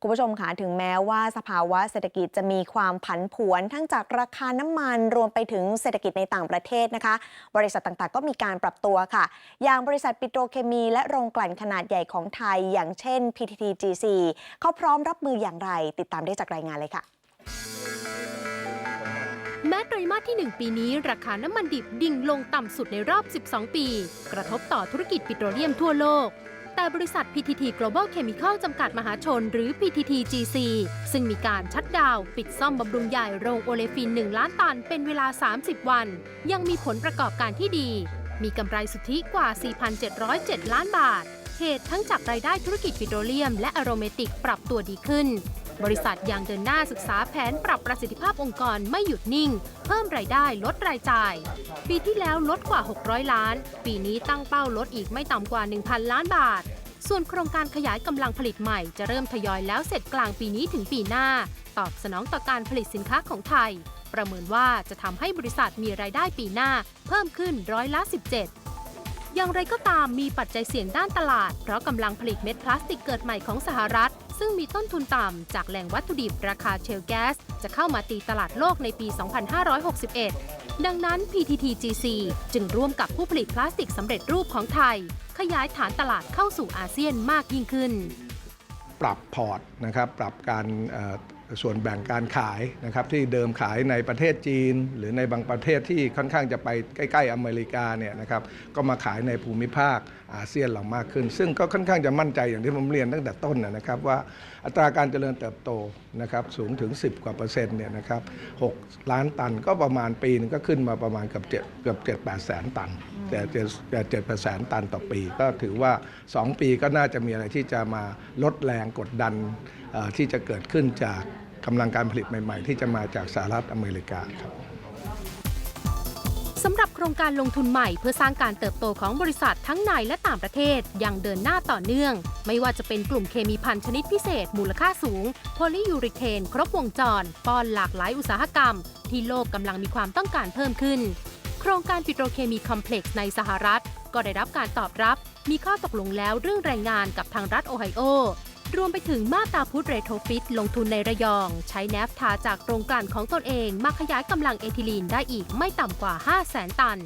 คุณผู้ชมคะถึงแม้ว่าสภาวะเศรษฐกิจจะมีความผันผวน ทั้งจากราคาน้ำมันรวมไปถึงเศรษฐกิจในต่างประเทศนะคะ บริษัทต่างๆ ก็มีการปรับตัวค่ะ อย่างบริษัทปิโตรเคมี และโรงกลั่นขนาดใหญ่ของไทย อย่างเช่น PTTGC เขาพร้อมรับมืออย่างไร ติดตามได้จากรายงานเลยค่ะแม้ไตรมาสที่ 1 ปีนี้ ราคาน้ำมันดิบดิ่งลงต่ำสุดในรอบ 12 ปี กระทบต่อธุรกิจปิโตรเลียมทั่วโลก แต่บริษัท PTT Global Chemical จำกัดมหาชน หรือ PTTGC ซึ่งมีการชัดดาวปิดซ่อมบำรุงใหญ่โรงโอเลฟิน 1 ล้านตันเป็นเวลา 30 วัน ยังมีผลประกอบการที่ดี มีกำไรสุทธิกว่า 4,707 ล้านบาทเหตุทั้งจากรายได้ธุรกิจปิโตรเลียม และอโรเมติกปรับตัวดีขึ้น บริษัทยังเดินหน้าศึกษาแผนปรับประสิทธิภาพองค์กรไม่หยุดนิ่ง เพิ่มรายได้ลดรายจ่าย ปีที่แล้วลดกว่า 600 ล้าน ปีนี้ตั้งเป้าลดอีกไม่ต่ำกว่า 1,000 ล้านบาท ส่วนโครงการขยายกำลังผลิตใหม่จะเริ่มทยอยแล้วเสร็จกลางปีนี้ถึงปีหน้า ตอบสนองต่อการผลิตสินค้าของไทย ประเมินว่าจะทำให้บริษัทมีรายได้ปีหน้า เพิ่มขึ้นร้อยละ 17 อย่างไรก็ตามมีปัจจัยเสี่ยงด้านตลาด เพราะกำลังผลิตเม็ดพลาสติกเกิดใหม่ของสหรัฐ ซึ่งมีต้นทุนต่ำจากแหล่งวัตถุดิบราคาเชลแก๊ส จะเข้ามาตีตลาดโลกในปี 2561 ดังนั้น PTTGC จึงร่วมกับผู้ผลิตพลาสติกสำเร็จรูปของไทย ขยายฐานตลาดเข้าสู่อาเซียนมากยิ่งขึ้น ปรับพอร์ตนะครับปรับการ ส่วนแบ่งการขายนะครับที่เดิมขายในประเทศจีน หรือในบางประเทศที่ค่อนข้างจะไปใกล้ ๆ อเมริกาเนี่ยนะครับก็มาขายในภูมิภาคอาเซียนเรามากขึ้น ซึ่งก็ค่อนข้างจะมั่นใจอย่างที่ผมเรียนตั้งแต่ต้นนะครับว่าอัตราการเจริญเติบโตนะครับสูงถึง 10 กว่าเปอร์เซ็นต์เนี่ยนะครับ6ล้านตันก็ประมาณปีหนึงก็ขึ้นมาประมาณเกือบ7เกือบ7 8แสนตัน แต่เจ็ดแต่เจ็ดแสนตันต่อปี ก็ถือว่า 2 ปีก็น่าจะมีอะไรที่จะมาลดแรงกดดันที่จะเกิดขึ้นจากกำลังการผลิตใหม่ ๆ ที่จะมาจากสหรัฐอเมริกาครับสำหรับโครงการลงทุนใหม่เพื่อสร้างการเติบโตของบริษัททั้งในและต่างประเทศยังเดินหน้าต่อเนื่อง ไม่ว่าจะเป็นกลุ่มเคมีพันชนิดพิเศษ มูลค่าสูง โพลียูริเคน ครบวงจร ป้อนหลากหลายอุตสาหกรรม ที่โลกกำลังมีความต้องการเพิ่มขึ้น โครงการปิโตรเคมีคอมเพล็กซ์ในสหรัฐ ก็ได้รับการตอบรับ มีข้อตกลงแล้วเรื่องแรงงานกับทางรัฐโอไฮโอ รวมไปถึงมาตาพุทธเรโทฟิต ลงทุนในระยอง ใช้แนฟทาจากโรงกลั่นของตนเอง มาขยายกำลังเอทิลีนได้อีกไม่ต่ำกว่า 5 0 0แสนตัน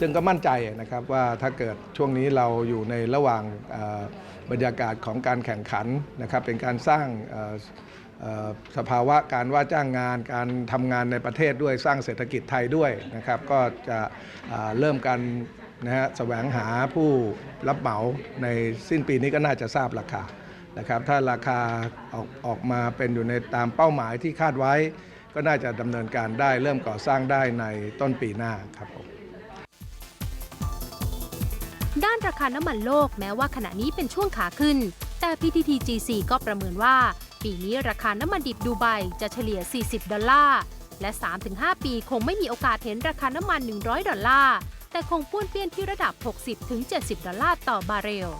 ซึ่งก็มั่นใจนะครับว่าถ้าเกิดช่วงนี้เราอยู่ในระหว่างบรรยากาศของการแข่งขันนะครับเป็นการสร้าง สภาวะการว่าจ้างงานการทำงานในประเทศด้วยสร้างเศรษฐกิจไทยด้วยนะครับ ก็จะเริ่มกันนะฮะแสวงหาผู้รับเหมาในสิ้นปีนี้ก็น่าจะทราบราคานะครับ ถ้าราคาออกออกมาเป็นอยู่ในตามเป้าหมายที่คาดไว้ ก็น่าจะดำเนินการได้เริ่มก่อสร้างได้ในต้นปีหน้าครับผมด้านราคาน้ำมันโลกแม้ว่าขณะนี้เป็นช่วงขาขึ้น แต่ PTTGC ก็ประเมินว่า ปีนี้ราคาน้ำมันดิบดูไบจะเฉลี่ย 40 ดอลลาร์ และ 3-5 ปีคงไม่มีโอกาสเห็นราคาน้ำมัน 100 ดอลลาร์ แต่คงป้วนเปี้ยนที่ระดับ 60-70 ดอลลาร์ต่อบาร์เรล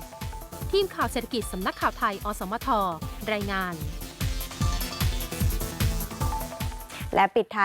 ทีมข่าวเศรษฐกิจสำนักข่าวไทย อสมท รายงาน และปิดท้าย